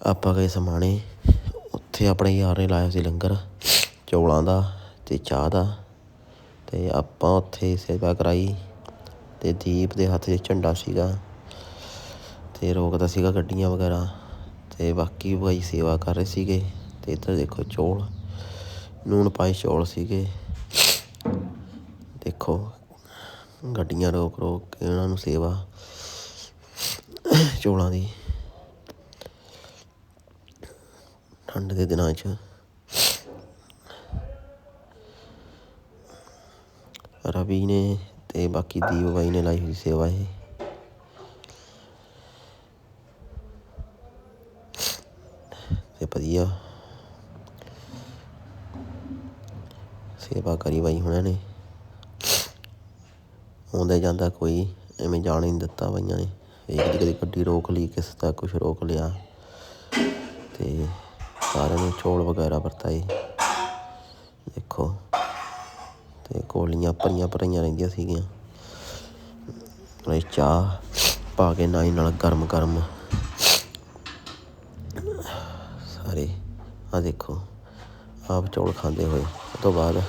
ਆਪਾਂ ਗਏ ਸਮਾਣੇ, ਉੱਥੇ ਆਪਣੇ ਯਾਰ ਨੇ ਲਾਇਆ ਸੀ ਲੰਗਰ, ਚੌਲਾਂ ਦਾ ਅਤੇ ਚਾਹ ਦਾ ਅਤੇ ਆਪਾਂ ਉੱਥੇ ਸੇਵਾ ਕਰਾਈ ਅਤੇ ਦੀਪ ਦੇ ਹੱਥ 'ਚ ਝੰਡਾ ਸੀਗਾ ਅਤੇ ਰੋਕਦਾ ਸੀਗਾ ਗੱਡੀਆਂ ਵਗੈਰਾ ਅਤੇ ਬਾਕੀ ਭਾਈ ਸੇਵਾ ਕਰ ਰਹੇ ਸੀਗੇ ਅਤੇ ਇੱਧਰ ਦੇਖੋ ਚੌਲ, ਨੂਣ ਪਾਏ ਚੌਲ ਸੀਗੇ। ਦੇਖੋ ਗੱਡੀਆਂ ਰੋਕ ਰੋਕ ਕੇ ਉਹਨਾਂ ਨੂੰ ਸੇਵਾ, ਚੌਲਾਂ ਦੀ। ਠੰਡ ਦੇ ਦਿਨਾਂ 'ਚ। ਰਵੀ ਨੇ ਤੇ ਬਾਕੀ ਦੀਪ ਬਾਈ ਨੇ ਲਾਈ ਹੋਈ ਸੇਵਾ ਇਹ। ਤੇ ਵਧੀਆ। ਸੇਵਾ ਕਰੀ ਬਾਈ ਹੁਣਾਂ ਨੇ। ਆਉਂਦੇ ਜਾਂਦਾ ਕੋਈ, ਐਵੇਂ ਜਾਣ ਹੀ ਨਹੀਂ ਦਿੱਤਾ ਬਾਈਆਂ ਨੇ। ਇਹ ਕਦੀ ਕਦੀ ਗੱਡੀ ਰੋਕ ਲਈ, ਕਿਸੇ ਦਾ ਕੁਛ ਰੋਕ ਲਿਆ। ਤੇ ਸਾਰਿਆਂ ਨੂੰ ਚੌਲ ਵਗੈਰਾ ਵਰਤਾਏ। ਦੇਖੋ, ਤੇ ਕੋਲੀਆਂ ਭਰੀਆਂ ਭਰੀਆਂ ਰਹਿੰਦੀਆਂ ਸੀਗੀਆਂ। ਨਾਲੇ ਚਾਹ ਪਾ ਕੇ ਨਾਈ ਨਾਲ ਗਰਮ ਗਰਮ। ਸਾਰੇ ਆ ਦੇਖੋ, ਆਪ ਚੌਲ ਖਾਂਦੇ ਹੋਏ। ਉਹ ਤੋਂ ਬਾਅਦ